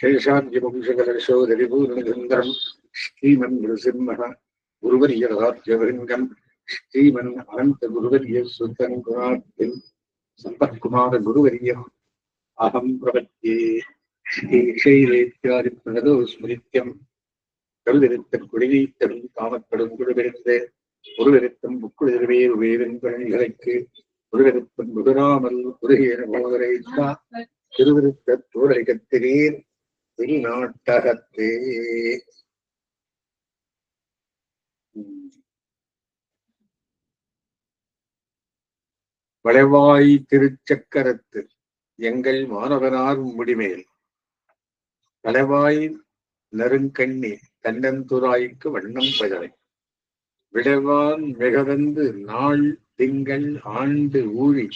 சேஷாங்கிவம்சகலசோதரிபூர்ணசுந்தரம் ஸ்ரீமன் நிருசிம்ம குருவரியகாத்யவரிங்கம் ஸ்ரீமன் அனந்த குருவரிய சுத்தன் குணார்த்தின் சம்பத்குமார குருவரியம் அகம் பிரபத்தியே ஸ்ரீஷைலேத்யாதி பிரதோ ஸ்மிரித்யம் கல்விருத்தம் குடிநீத்தம் காமப்படும் குழுவிருந்து ஒருவிருத்தம் முக்குளிர்வே வேவெண்பணிகளுக்கு ஒருவிருத்தம் முதுராமல் குருகேன வளவரை திருவிருத்த தோழை திருநாட்டகத்தே வளைவாய் திருச்சக்கரத்து எங்கள் மாணவனார் முடிமேல். தலைவாய் நெருங்கண்ணி தன்னந்துராய்க்கு வண்ணம் பஜனை விடவான் மிகவந்து நாள் திங்கள் ஆண்டு ஊழி.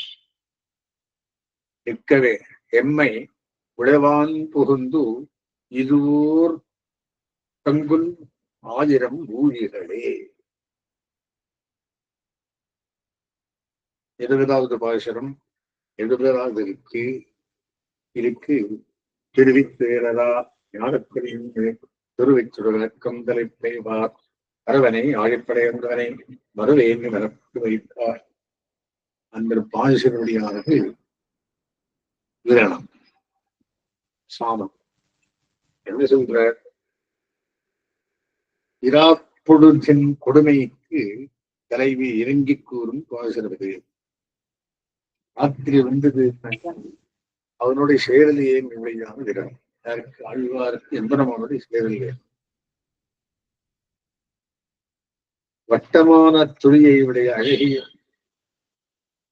நிற்கவே எம்மை விடவான் புகுந்து இதுவோர் தங்குல் ஆயிரம் ஊழிகளே. இருபதாவது பாசுரம் எழுபதாவது இருக்கு இருக்கு திருவித்தேரரா ஞானக்குறியின் திருவிச்சுட விளக்கம் தலைப்பை அரவனை ஆழிப்படையந்தவனை மறுவேந்து மனப்பு வைப்பார். அந்த பாசுரடியானது விரணம் சாமம். என்ன சொல்ற இராப்பொழுதின் கொடுமைக்கு தலைவி இறங்கி கூறும் பாசுரது ராத்திரி வந்தது. அவனுடைய செயலிலேயே நிலையான விரணம் யாருக்கு? ஆழ்வாருக்கு எம்பரமானுடைய செயலிலே வட்டமான துளியை விடைய அழகிய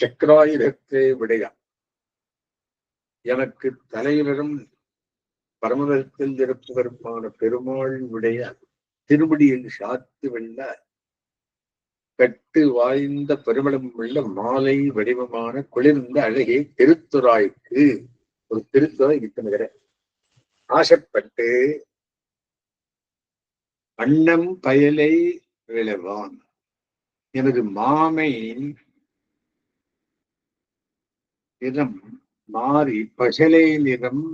சக்கராயுதத்தை விடையா. எனக்கு தலைவரும் பரமதத்தில் இருப்பதற்கான பெருமாள் உடைய சாத்து வெள்ள கட்டு வாய்ந்த பெருமளம் உள்ள மாலை வடிவமான குளிர்ந்த அழகை திருத்துறாய்க்கு ஒரு திருத்துறை இருக்கிற ஆசைப்பட்டு அன்னம் பயலை விளைவான். எனது மாமை நிறம் மாறி பசலை நிறம்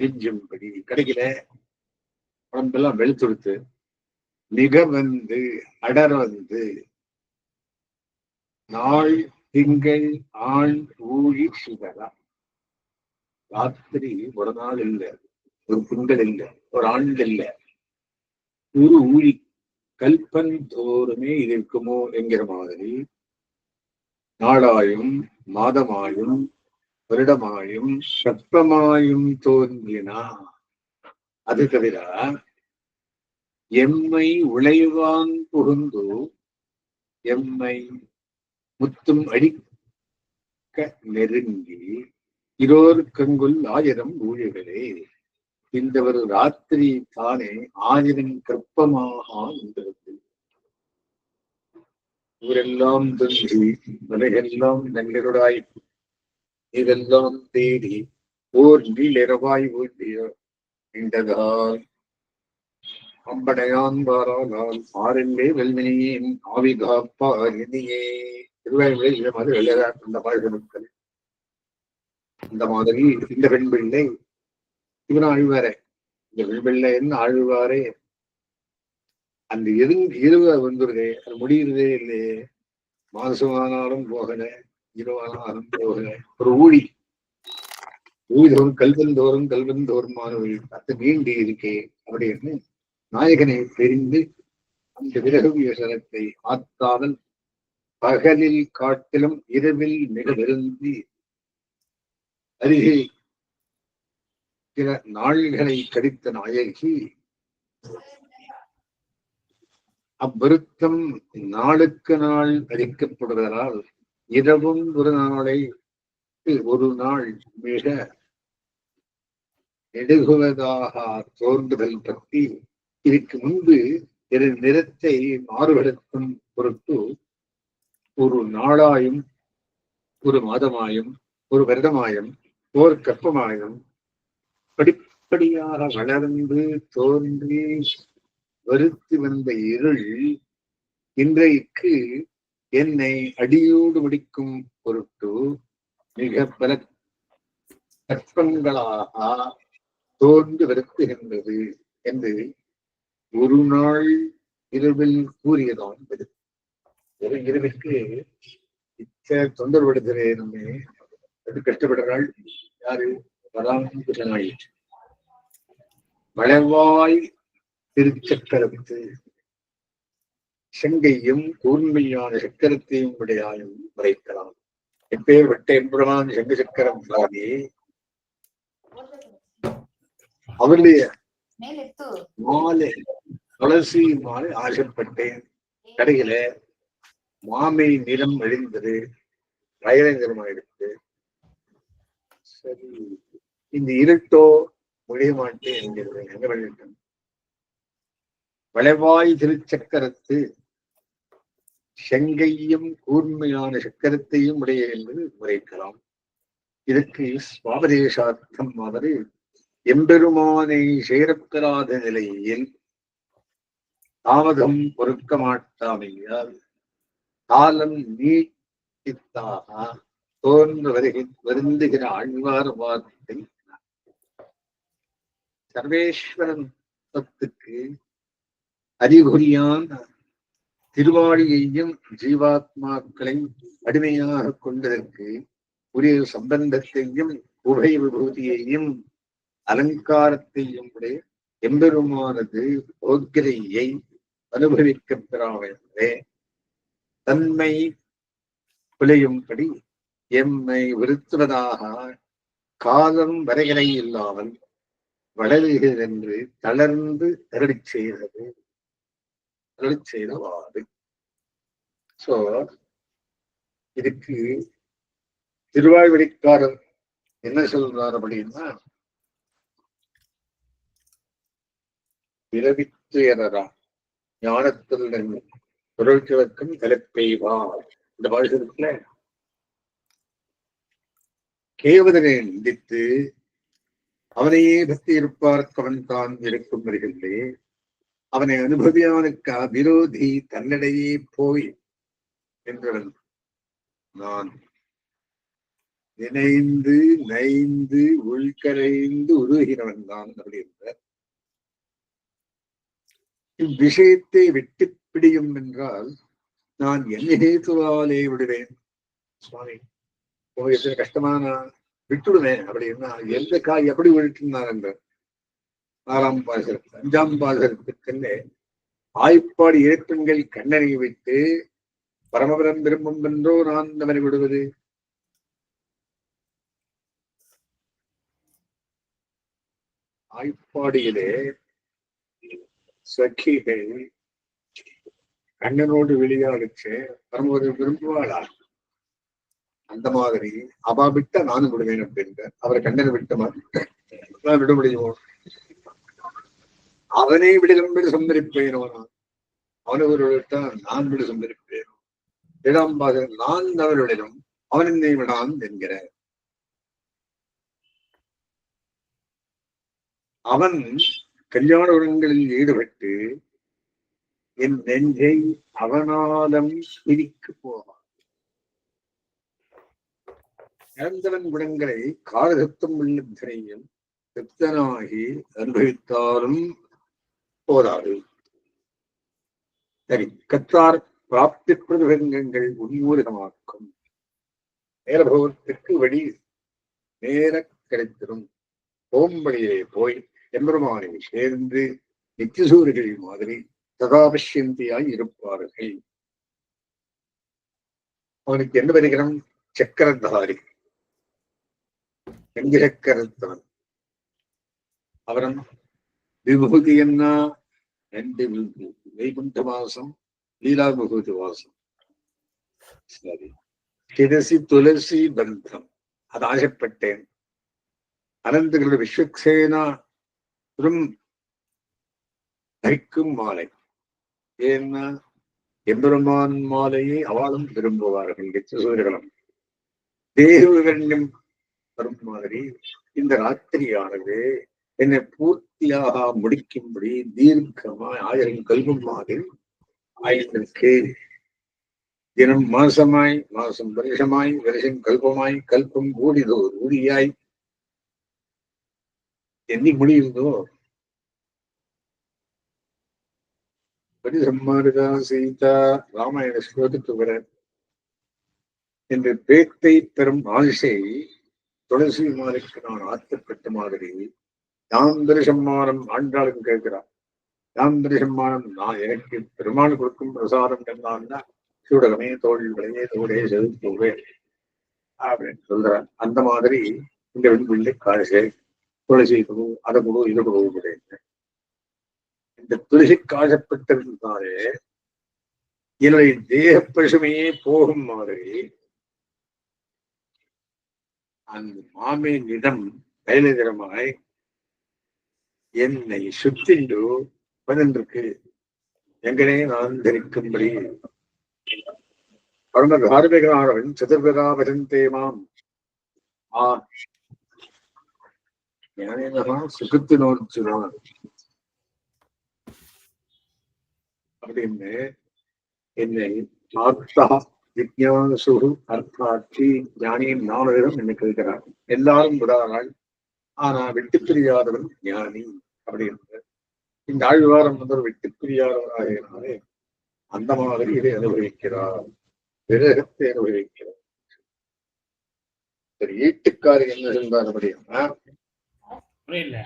மிஞ்சும்படி கிடைக்கல உடம்பெல்லாம் வெளுத்துடுத்து மிக வந்து அடர வந்து நாள் திங்கள் ஆண் ஊழி சுகரா ராத்திரி ஒரு நாள் இல்ல ஒரு புண்கள் இல்ல ஒரு ஆண்டு இல்ல. ஒரு ஊழி கல்பன் தோறுமே இது இருக்குமோ என்கிற மாதிரி நாளாயும் மாதமாயும் வருடமாயும் சப்பமாயும் தோன்றினா அது தவிர எம்மை உழைவான் புகுந்து எம்மை முத்தும் அடிக்க நெருங்கி இரோர் கங்குல் ஆயிரம் ஊழிகளே இந்த ஒரு ராத்திரி தானே ஆயிரம் கற்பமாக இருந்தது ஊரெல்லாம் தோன்றி உலகெல்லாம் நல்லருடாய் இதெல்லாம் தேடி ஓர் நீளிரவாய் ஊட்டிய இண்டதால் அம்படையான் வாரானால் ஆரெல்லே வெல்மினியின் ஆவி காப்பா இனியே. திருவாயுமலை இந்த மாதிரி வெள்ளையாக அந்த பாழ்களுக்கள் இந்த மாதிரி இந்த பெண் பிள்ளை இவன் ஆழ்வாரே இந்த பெண் பிள்ளைன்னு ஆழ்வாரே? அந்த எது இருவ வந்துருதே அது முடியுறதே இல்லையே. மாசமானாலும் போகல. இரவானாலும் போகல ஒரு ஊழி. ஊழி தோறும் கல்வன் தோறும் கல்வன் தோறுமானவர்கள் இருக்கே அப்படின்னு நாயகனை தெரிந்து அந்த விரகு யோசனத்தை ஆத்தாமல் பகலில் காட்டிலும் இரவில் மிக விரும்பி அருகே சில நாள்களை கடித்த நாயகி அவ்வருத்தம் நாளுக்கு நாள் அளிக்கப்படுவதால் இரவும் ஒரு நாளை ஒரு நாள் மிக நெடுகுவதாக தோன்றுதல் பற்றி இதுக்கு முன்பு இரு நிறத்தை மாறுபடுத்தும் பொருட்டு ஒரு நாளாயும் ஒரு மாதமாயும் ஒரு வருடமாயும் ஓர் கற்பமாயும் படிப்படியாக வளர்ந்து தோன்றி வருத்தி வந்த இருள் இன்றைக்கு என்னை அடியோடு முடிக்கும் பொருட்டு மிக பல கற்பங்களாக தோன்று வருத்துகின்றது என்று ஒரு நாள் இரவில் கூறியதான் பதில் ஒரு இரவிற்கு இச்ச தொந்தரவுடுகிறேன் நம்ம அது கஷ்டப்படுறாள் யாரு? வராமல் வளவாய் திருச்சக்கரத்து செங்கையும் கூர்மையான சக்கரத்தையும் விடையாயும் வரைக்கலாம் எப்பேற்பட்ட எம்பெருமான் செங்க சக்கரம் அவருடைய மாலை துளசி மாலை ஆசைப்பட்டேன். கடையில மாமை நிறம் அழிந்தது வயலை நிறமாயிடுச்சு சரி இந்த இருட்டோ முடிய மாட்டேன் என்கிறது எங்க பண்ணிட்டேன் வளைவாய் திருச்சக்கரத்து செங்கையும் கூர்மையான சக்கரத்தையும் உடைய என்பது உரைக்கலாம் இதற்கு சுவாபதேசார்த்தம் அவர் எம்பெருமானை சேரப்பெறாத நிலையில் தாமதம் பொறுக்க மாட்டாமையால் காலம் நீட்டித்தாக தோன்று வருகை வருந்துகிற ஆழ்வார் வார்த்தை. சர்வேஸ்வரன் தத்துக்கு அறிகுறியான திருவாழியையும் ஜீவாத்மாக்களை அடிமையாக கொண்டதற்கு உரிய சம்பந்தத்தையும் உபய விபூதியையும் அலங்காரத்தையும் உடைய எம்பெருமானது போக்கிரையை அனுபவிக்க பெறாமலே தன்மை குலையும்படி எம்மை விருத்துவதாக காலம் வரையறை இல்லாமல் வளருகிறது என்று தளர்ந்து அருளி செய்கிறது அருளி செய்தவாறு சோ இதுக்கு திருவாய்வடிக்காரர் என்ன சொல்றார் அப்படின்னா பிறவித்துயரா ஞானத்தில் பொருட்களுக்கும் கலப்பெய்வா இந்த பாடல் இருக்குல்ல கேவதனை நிந்தித்து அவனையே பக்தி இருப்பார்க்கு அவன் தான் இருக்கும் வருகின்றே அவனை அனுபவியவனுக்கு விரோதி தன்னிடையே போய் என்றவன் நான். நினைந்து நைந்து உள்கரைந்து உருகிறவன் தான் அப்படின்ற இவ்விஷயத்தை வெட்டி பிடியும் என்றால் நான் என்ன ஹேத்துவாலே விடுவேன். சுவாமி உங்களுக்கு கஷ்டமான விட்டுடுவேன் அப்படின்னா எந்த காய் எப்படி விட்டுனார் என்ற. ஆறாம் பாசனம் அஞ்சாம் பாசரத்துக்குன்னு ஆய்ப்பாடு இயக்கங்கள் கண்ணனை விட்டு பரமபரம் விரும்பும் என்றோ நான் அவனை விடுவது. ஆய்ப்பாடியிலே சக்கிகள் கண்ணனோடு விளையாடுச்சு பரமபுரம் விரும்புவாளா அந்த மாதிரி அவா விட்ட நானும் விடுவேன் அப்படின்ற அவர் கண்ணனை விட்ட நான் விட முடியுமோ? அவனை விடலும் விட அவனவர்களிடத்தான் நான் விடு சம்பரிப்பேனோ விட்டால் நான் விட இடம் நான் அவர்களிடம் அவன் என்னை விடான் என்கிற அவன் கல்யாண உரங்களில் ஈடுபட்டு என் நெஞ்சை அவனாலம் பிரிக்கு போவான். இறந்தவன் குணங்களை காலதத்துவம் உள்ள திரையில் திருப்தனாகி அனுபவித்தாலும் போதாது சரி கத்தார் பிராப்தி பிரதிபங்கங்கள் உன்மூலகமாக்கும் நேரபோகத்திற்கு வழி நேர கிடைத்திடும். ஓம்பளியிலே போய் எம்பெருமானை சேர்ந்து நித்தியசூரிகள் மாதிரி சதாபஷ்யந்தியாய் இருப்பார்கள். அவனுக்கு என்ன வருகிறோம் சக்கரதாரி வெங்கிரக்கரத்தவன் அவரும் விபூதி என்ன? ரெண்டு விபூதி வைகுண்ட வாசம் லீலா விபூதி வாசம். சரி. கிரசி துளசி பந்தம். அது ஆசைப்பட்டேன் அனந்தகிருத விஸ்வக்சேனா தரிக்கும் மாலை. ஏன்னா எம்பெருமான் மாலையை அவளும் விரும்புவார்கள் சூரியகலம் தேவகண்யம் வரும் மாதிரி இந்த ராத்திரியானது என்னை பூர்த்தியாக முடிக்கும்படி தீர்க்கமாய் ஆயிரம் கல்வமாக மாதிரி ஆயிரத்திற்கு தினம் மாசமாய் மாசம் வருஷமாய் வருஷம் கல்பமாய் கல்பம் ஊடிதோ ஊடியாய் எண்ணி முடியுதோ பரிசம்மாருதா சீதா ராமாயண ஸ்லோகத்துக்கு வர. என்று பேத்தை பெறும் ஆசை துளசி மாலைக்கு நான் ஆத்தப்பட்ட மாதிரி யாந்திர சம்மானம் ஆண்டாளும் கேட்கிறார். யாந்திர சம்மானம் நான் எனக்கு பெருமாள் கொடுக்கும் பிரசாதம் என்னன்னா சூடகமே தோல் விளையே தோடே செலுத்துவே அப்படின்னு சொல்றார். அந்த மாதிரி இந்த வெண்பிள்ளை காசு துளசி குழு அதை குழு இது குழு அப்படின்னு. இந்த துளசி காசப்பட்டிருந்தாலே என்னுடைய தேக பசுமையே போகும் மாதிரி அந்த மாமேனிடம் தைலதரமாய் என்னை சுற்றிண்டோ பதின்றிருக்கு எங்கனே நான் தரிக்கும்படி. பரம தார்மிகாரவன் சதுர்வதா வசந்தே மாம் ஆ ஞானேனமா சுகத்து நோச்சுவான் அப்படின்னு என்னை ஆத்தா விஜயாசு அர்த்தாட்சி ஞானியின் நாமதம் என்னை கேட்கிறார் எல்லாரும் விடாதாள் ஆனா விட்டு பிரியாதவன் ஞானி அப்படின்னு இந்த ஆழ்வாரம் வந்து ஒரு விட்டு பிரியாதவராகினாலே அந்த மாதிரி இதை அனுபவிக்கிறார். விரகத்தை அனுபவிக்கிறார். சரி ஈட்டுக்காரி என்ன சென்றார் அப்படின்னா புரியல.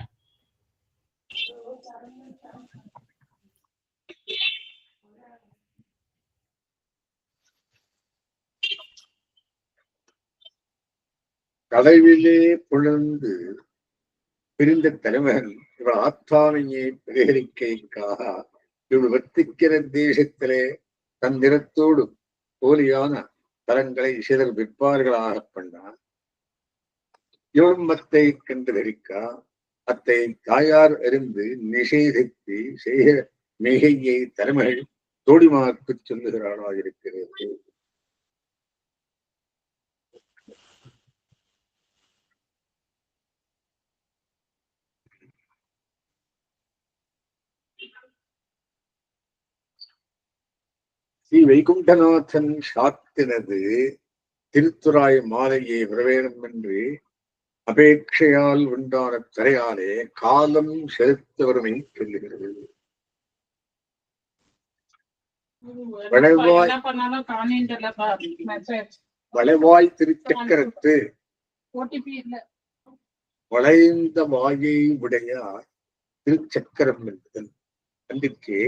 கலைவிலே புலர்ந்து பிரிந்த தலைவன் இவள் ஆத்மாவையை பரிகரிக்கைக்காக இவள் வர்த்திக்கிற தேசத்திலே தந்திரத்தோடு போலியான தலங்களை சிலர் விற்பார்களாக பண்ணார் இவளும் கண்டு தரிக்கா அத்தை தாயார் அறிந்து நிஷேதித்து செய்கிற மிகையை தலைமைகள் தோடிமாக்கு சொல்லுகிறாளாக இருக்கிறது ஸ்ரீ வைகுண்டநாதன் சாத்தினது திருத்துராய் மாலையை வரவேணும் என்று அபேட்சையால் உண்டான திரையாலே காலம் செலுத்த வறுமை சொல்லுகிறது வளைவாய் வளைவாய் திருச்சக்கரத்து வளைந்த வாயை உடைய திருச்சக்கரம் என்பதன் அன்றைக்கு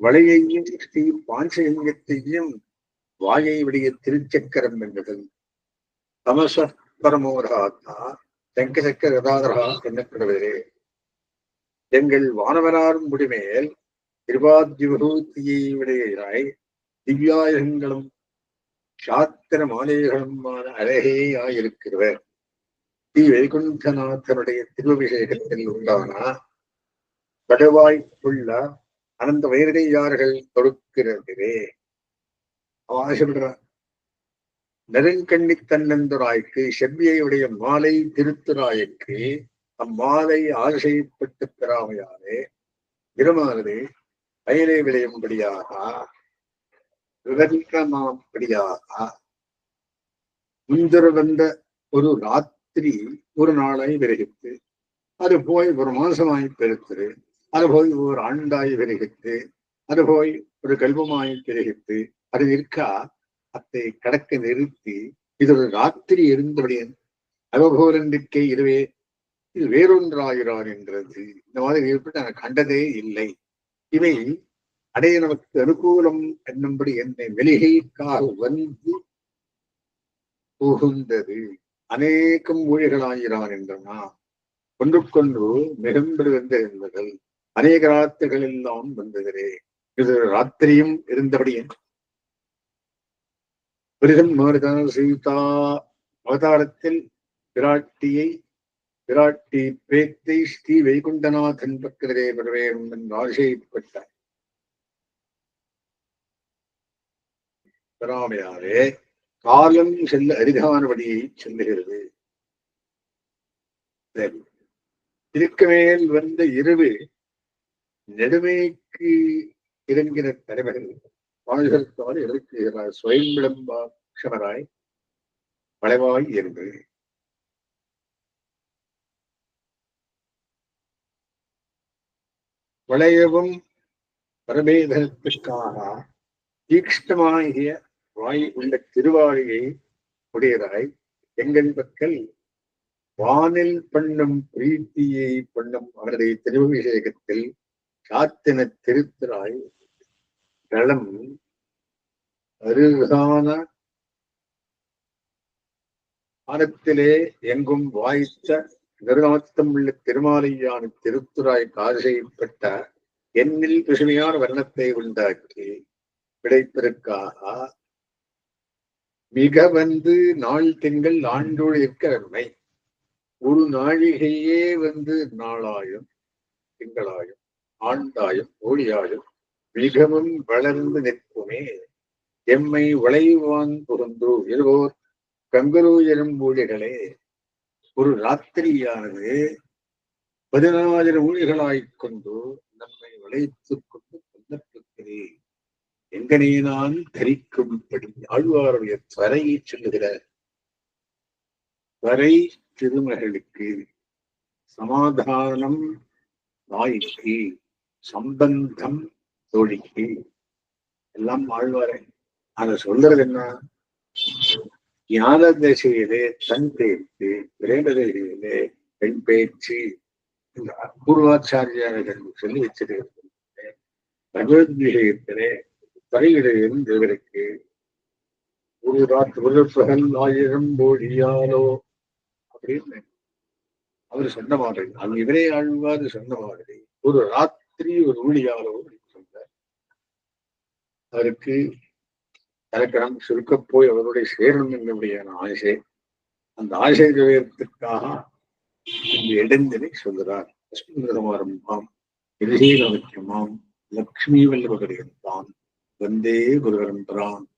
வளையையும் ஸ்ரீ பாஞ்சலிங்கத்தையும் வாயை உடைய திருச்சக்கரம் என்பதன் தமச பரமோராத்தா சங்கசக்க கதாதரகா என்னப்படுவதே எங்கள் வானவனாரும் முடிமேல் திருவாதி விபூதியை உடையாய் திவ்யாயுதங்களும் சாத்திர மாலைகளுமான அழகேயாயிருக்கிறவர். ஸ்ரீ வைகுண்டநாதனுடைய திருவபிஷேகத்தில் உண்டான வடவாய் உள்ள அனந்த வைரடையார்கள் தொடுக்கிறதே ஆசைப்படுறார் நெருங்கண்ணி தன்னந்துராய்க்கு செவ்வியையுடைய மாலை திருத்துராய்க்கு அம்மாலை ஆசைப்பட்டு பெறாமையாலே இருமாறு வயலை விளையும்படியாக விவரிக்கமாம்படியாக முந்திர வந்த ஒரு ராத்திரி ஒரு நாளாய் விரகித்து அது போய் ஒரு மாசமாய் பெருத்துரு அது போய் ஒரு ஆண்டாய் விரகித்து அது போய் ஒரு கல்பமாய் பெருகித்து அது இருக்கா அத்தை கடக்க நிறுத்தி இது ஒரு ராத்திரி இருந்தபடியன் அவபோரண்டிற்கே இதுவே இது வேறொன்றாகிறார் என்றது. இந்த மாதிரி ஏற்பட்டு நான் கண்டதே இல்லை. இவை அடைய நமக்கு அனுகூலம் என்னும்படி என்னை வெளிகைக்காக வந்து புகுந்தது. அநேகம் ஊழிகளாகிறான் என்றனா ஒன்றுக்கொன்று மிகும்படி வந்திருந்தது அநேக ராத்திரிகள் எல்லாம் வந்ததே இது ராத்திரியும் இருந்தபடியே விருதம் மாறுதான் சீதா அவதாரத்தில் பிராட்டியை பிராட்டி பேத்தை ஸ்ரீ வைகுண்டநாதன் பக்கிறதே பெற என்று ஆசைப்பட்டார் பெறாமையாலே காலம் செல்ல அரிதானபடியை செல்லுகிறது. சரி. மேல் வந்த இரவு நெடுமைக்கு இறங்கின தலைவர்கள் வாழ்கிறத்தால் எழுத்துகிறார் சுயம் விளம்பாட்சமராய் வளைவாய் என்று வளையவும் பரமேதனத்துக்காக தீக்ஷ்டமாகிய வாய் உள்ள திருவாளியை உடையதாய் எங்கள் மக்கள் வானில் பண்ணும் பிரீத்தியை பண்ணும் அவருடைய திருவிஷேகத்தில் காத்தின திருத்திராய் தளம் அருகான வானத்திலே எங்கும் வாய்த்த நிறுநாத்தம் உள்ள திருமாலையான திருத்துராய் காசைப்பட்ட எண்ணில் பசுமையான வர்ணத்தை உண்டாக்கி கிடைப்பதற்காக மிக வந்து நாள் திங்கள் ஆண்டோடு இருக்கிறமை ஒரு நாழிகையே வந்து நாளாயும் திங்களாயும். ஆண்டாயும் ஓடியாயும் மிகவும் வளர்ந்து நிற்குமே. எம்மை விளைவான் புகுந்து இருவோர் கங்கரு எனும் ஊழிகளே ஒரு ராத்திரியானது பதினாயிரம் ஊழிகளாய்க் கொண்டு நம்மை வளைத்துக் கொண்டு கொல்லப்பட்டதே எங்கனே நான் தரிக்கும்படி ஆழ்வாருடைய தரையை சொல்லுகிற. வரை திருமகளுக்கு சமாதானம் நாய்க்கு சம்பந்தம் தோழிக்கு எல்லாம் ஆழ்வாரை அத சொல்றது என்ன? ஞான திசையிலே தன் பேச்சு பிரேம திசையிலே பெண் பேச்சு. இந்த பூர்வாச்சாரியார்கள் சொல்லி வச்சிருக்கிறது பகவத் விஷயத்திலே துறையிடையும் இவருக்கு ஒரு ராத் ஆயிரம் போடியாலோ அப்படின்னு அவர் சொன்ன மாதிரி அது இவரே ஆழ்வார் சொன்ன மாதிரி ஒரு ராத்திரி ஒரு ஊழியாலோ அப்படின்னு அவருக்கு தனக்கரம் சுருக்க போய் அவருடைய சேரணும் என்னுடைய ஆசை. அந்த ஆசை நிறைவேறத்துக்காக இந்த இடந்தினை சொல்கிறார். லட்சுமிரமாரம்பாம் எதிரேகவக்கியமாம் லக்ஷ்மி வல்லவகடிகள்தான் வந்தே குருவரம்பரான்